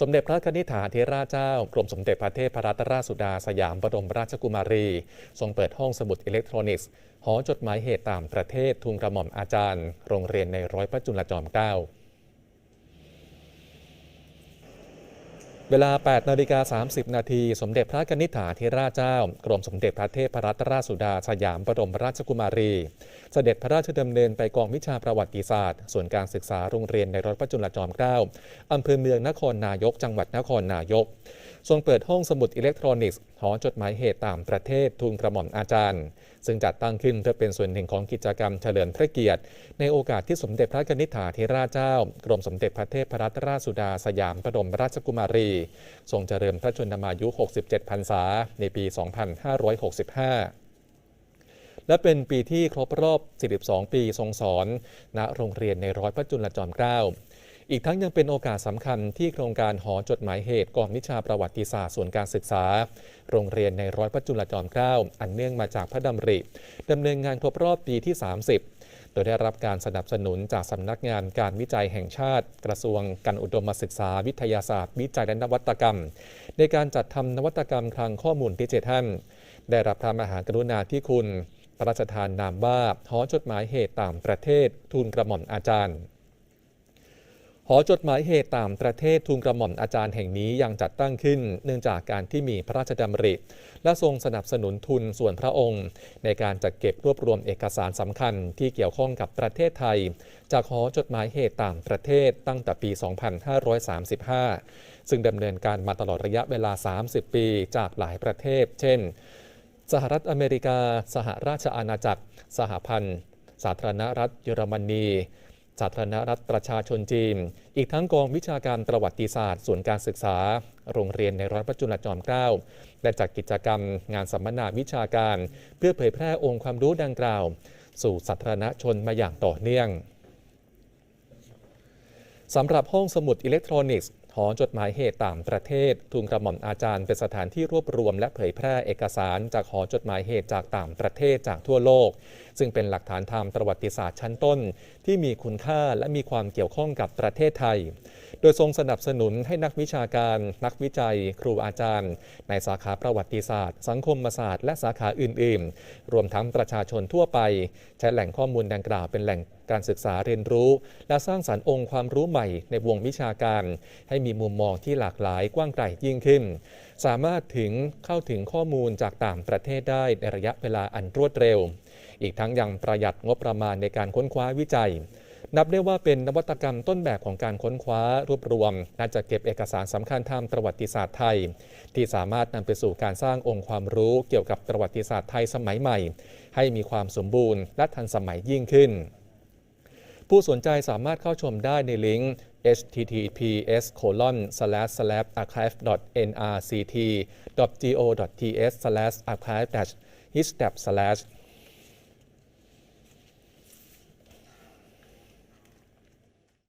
สมเด็จพระนิธิถาเทราเจ้ากรมสมเด็จพระเทพรัตนราชสุดาสยามบรมราชกุมารี ทรงเปิดห้องสมุดอิเล็กทรอนิกส์หอจดหมายเหตุต่างประเทศทุนกระหม่อมอาจารย์ โรงเรียนในร้อยพระจุลจอมเกล้า เวลา 8 นาฬิกา 30 นาที สมเด็จพระนิษฐาธิราชเจ้า กรมสมเด็จพระเทพรัตนราชสุดาสยามบรมราชกุมารี เสด็จพระราชดำเนินไปกองวิชาประวัติศาสตร์ ส่วนการศึกษาโรงเรียนในร้อยพระจุลจอมเกล้าอำเภอเมืองนครนายก จังหวัดนครนายก ทรงเปิดห้องสมุดอิเล็กทรอนิกส์หอจดหมายเหตุต่างประเทศทุนกระหม่อมอาจารย์ ซึ่งจัดตั้งขึ้นเพื่อเป็นส่วนหนึ่งของกิจกรรมเฉลิมพระเกียรติ ในโอกาสที่สมเด็จพระนิธิถาธิราชเจ้า กรมสมเด็จพระเทพรัตนราชสุดาสยามบรมราชกุมารี ทรงเจริญพระชนมายุ 67 พรรษา ในปี 2565และเป็นปีที่ครบรอบ 42 ปีทรงสอน ณ โรงเรียนในร้อยพระจุลจอมเกล้า อีกทั้งยังเป็นโอกาสสำคัญที่โครงการหอจดหมายเหตุกองวิชาประวัติศาสตร์ส่วนการศึกษา โรงเรียนในร้อยพระจุลจอมเกล้าอันเนื่องมาจากพระดำริดำเนินงานครบรอบปีที่ 30โดยได้รับการสนับสนุนจากสำนักงานการวิจัยแห่งชาติ กระทรวงการอุดมศึกษาวิทยาศาสตร์ วิจัยและนวัตกรรม ในการจัดทำนวัตกรรมคลังข้อมูลดิจิทัล ได้รับพระมหากรุณาธิคุณพระราชทานนามว่าหอจดหมายเหตุต่างประเทศ ทูลกระหม่อมอาจารย์ หอจดหมายเหตุตางประเทศทูลกระหม่อมอาจารย์แห่งนี้ยังจัดตั้งขึ้น เนื่องจากการที่มีพระราชดำริ และทรงสนับสนุนทุนส่วนพระองค์ ในการจัดเก็บรวบรวมเอกสารสำคัญที่เกี่ยวข้องกับประเทศไทย จากหอจดหมายเหตุตางประเทศตั้งแต่ปี 2535 ซึ่งดำเนินการมาตลอดระยะเวลา 30 ปีจากหลายประเทศ เช่น สหรัฐอเมริกา สหราชอาณาจักร สหพันธ์ สาธารณรัฐเยอรมนี สาธารณรัฐประชาชนจีน อีกทั้งกองวิชาการประวัติศาสตร์ส่วนการศึกษา โรงเรียนในร้อยพระจุลจอมเกล้าและจัดกิจกรรมงานสัมมนาวิชาการ เพื่อเผยแพร่องค์ความรู้ดังกล่าว สู่สาธารณชนมาอย่างต่อเนื่องสำหรับห้องสมุดอิเล็กทรอนิกส์หอจดหมายเหตุต่างประเทศ ทุนกระหม่อมอาจารย์เป็นสถานที่รวบรวมและเผยแพร่เอกสารจากหอจดหมายเหตุจากต่างประเทศจากทั่วโลก ซึ่งเป็นหลักฐานทางประวัติศาสตร์ชั้นต้น ที่มีคุณค่าและมีความเกี่ยวข้องกับประเทศไทย โดยทรงสนับสนุนให้นักวิชาการ นักวิจัย ครูอาจารย์ ในสาขาประวัติศาสตร์ สังคมศาสตร์และสาขาอื่น ๆ รวมทั้งประชาชนทั่วไป ใช้แหล่งข้อมูลดังกล่าวเป็นแหล่งการศึกษาเรียนรู้ และสร้างสารรค์องค์ความรู้ใหม่ในวงวิชาการ ให้มีมุมมองที่หลากหลายกว้างไกลยิ่งขึ้น สามารถถึงเข้าถึงข้อมูลจากต่างประเทศได้ในระยะเวลาอันรวดเร็ว อีกทั้งยังประหยัดงบประมาณในการค้นคว้าวิจัย นับได้ว่าเป็นนวัตกรรมต้นแบบของการค้นคว้ารวบรวมและจัดเก็บเอกสารสำคัญทางประวัติศาสตร์ไทย ที่สามารถนำไปสู่การสร้างองค์ความรู้เกี่ยวกับประวัติศาสตร์ไทยสมัยใหม่ ให้มีความสมบูรณ์และทันสมัยยิ่งขึ้น ผู้สนใจสามารถเข้าชมได้ในลิงก์ https archive nrct go ts archive history